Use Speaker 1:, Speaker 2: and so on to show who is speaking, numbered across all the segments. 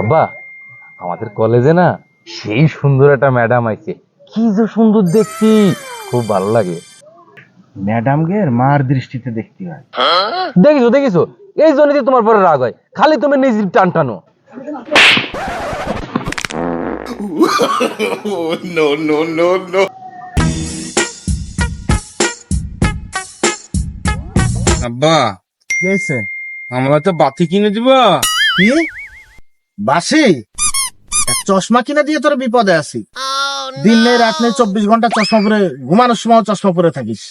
Speaker 1: আব্বা আমাদের কলেজে না সেই সুন্দর একটা ম্যাডাম আইছে। কি যে সুন্দর দেখছি খুব ভালো লাগে।
Speaker 2: ম্যাডামকে মার দৃষ্টিতে দেখতে হয়।
Speaker 1: দেখিছো দেখিছো? এই জন্যই তোমার পরে রাগ হয়। খালি তুমি নিজের টান টানো।
Speaker 3: আব্বা
Speaker 2: কি হয়েছে
Speaker 3: আমরা তো বাতি কিনে দিব।
Speaker 2: কি? বাসি? চশমা কিনে দিয়ে তোর বিপদে আছি। দিন নেই রাত নেই চব্বিশ ঘণ্টা চশমা পরে ঘুমানোর সময় চশমা পরে থাকিস।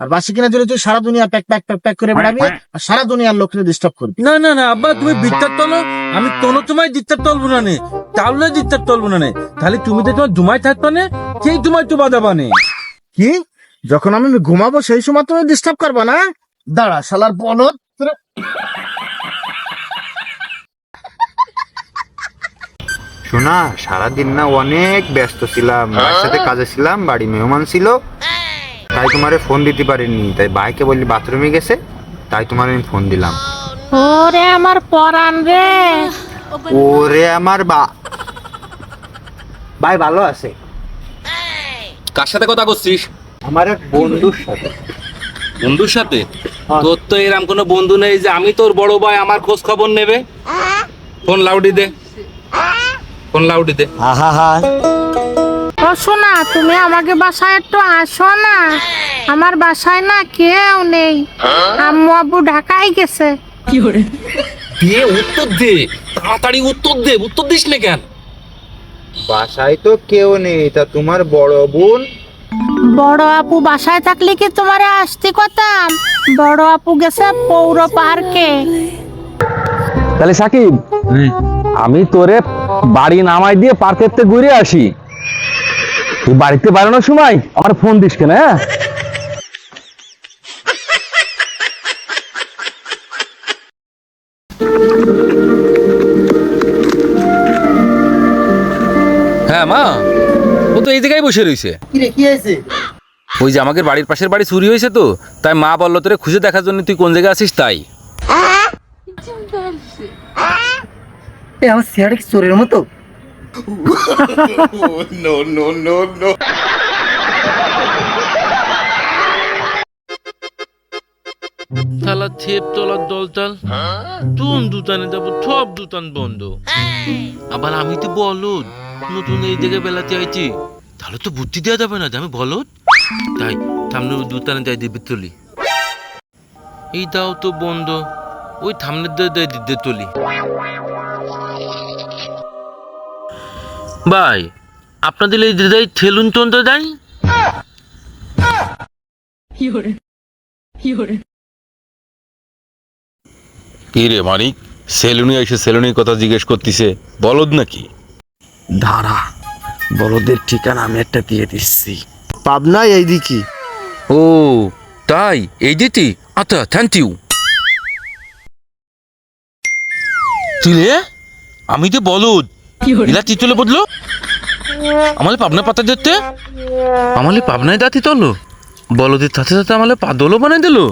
Speaker 2: আর বাসি কিনে দিলে তুই সারা দুনিয়া প্যাক প্যাক প্যাক প্যাক করে বেড়াবি আর সারা দুনিয়ার লোককে ডিস্টার্ব করবি।
Speaker 3: না না না আব্বা তুমি বিদ্যার তলো আমি কোনো তোমায় দিত্তার তলবো না নে। তাহলে দিত্তার তলবো না নে। তাহলে তুমি তো তোমার জুমাই থাকবে না সেই তোমায় তো বাদাবা নে
Speaker 2: কি? যখন আমি ঘুমাবো সেই সময় তুমি ডিস্টার্ব করবা না? দাঁড়া শালার বলত
Speaker 4: শোনা সারাদিন না অনেক ব্যস্ত ছিলাম। ভাইয়ের সাথে কাজে ছিলাম বাড়ি মেহমান ছিল। তাই তোমারে ফোন দিতে পারিনি। তাই বাইকে বললি বাথরুমে গেছে তাই তোমার আমি ফোন দিলাম।
Speaker 5: ওরে আমার পরাণ রে।
Speaker 4: ওরে আমার বা ভাই ভালো আছে?
Speaker 6: কার সাথে কথা করছিস?
Speaker 4: আমার এক বন্ধুর সাথে।
Speaker 6: বন্ধুর সাথে? তোর তো এরকম কোনো বন্ধু নেই যে আমি তোর বড় ভাই আমার খোঁজ খবর নেবে? ফোন লাউডি দে। ফোন লাউডি দে
Speaker 5: ও শোনা তুমি আমাকে বাসায় একটু আসো না। আমার বাসায় না কেউ নেই। আম্মু আব্বু ঢাকায় গেছে।
Speaker 6: দিয়ে উত্তর দে। তাড়াতাড়ি উত্তর দে। উত্তর দিস না কেন?
Speaker 4: বাসায় তো কেউ নেই তা তোমার বড় বোন?
Speaker 5: বড় আপু বাসায় থাকলে কি তোমারে আসতে কথাম বড় আপু গেছে পৌর পার্কে।
Speaker 1: তাহলে সাকিব আমি তোরে বাড়ি নামাই দিয়ে পার্কের থেকে ঘুরে আসি। তুই বাড়িতে বেরোনোর সময় আমার ফোন দিস কেন হ্যাঁ?
Speaker 6: হ্যাঁ মা। ও তো এই জায়গায় বসে রয়েছে ওই যে আমাদের বাড়ির পাশের বাড়ি চুরি হয়েছে তো। তাই মা বলল তোরে খুঁজে দেখার জন্য তুই কোন জায়গায় আছিস তাই।
Speaker 2: আমার চেহারা কি চোরের মতো?
Speaker 3: তালা থেপ তলার দলতাল তুন দুতানে যাব সব দুতান বন্ধ। আবার আমি তো বলদ নতুন এই জায়গায় বেলাতে আইছি। তাহলে তো বুদ্ধি দেওয়া যাবে না আমি বলদ? তাই সামনে দুতানে যাই দিবে তুলি। এই দাও তো বন্ধ ওই থামনের দিয়ে দেয় দিতে তুলি। ভাই আপনাদের এই দিদাই ঠেলুন টনটা দেয়
Speaker 6: কি রে মানিক সেলুনি এসে সেলুনির কথা জিজ্ঞেস করতিছে বলদ নাকি?
Speaker 2: দাঁড়া বলদের ঠিকানা আমি একটা দিয়ে দিচ্ছি। পাবনায় এইদিকে
Speaker 6: ও তাই এই দিতি? আচ্ছা থ্যাংক ইউ তুলে আমি তো বলদ ইলা তিতলে বদলো? আমালে পাবনা পাতা দিতে? আমালে পাবনায় দাঁতি তলো। বলদের সাথে সাথে আমালে পাদলও বানাই দিলো।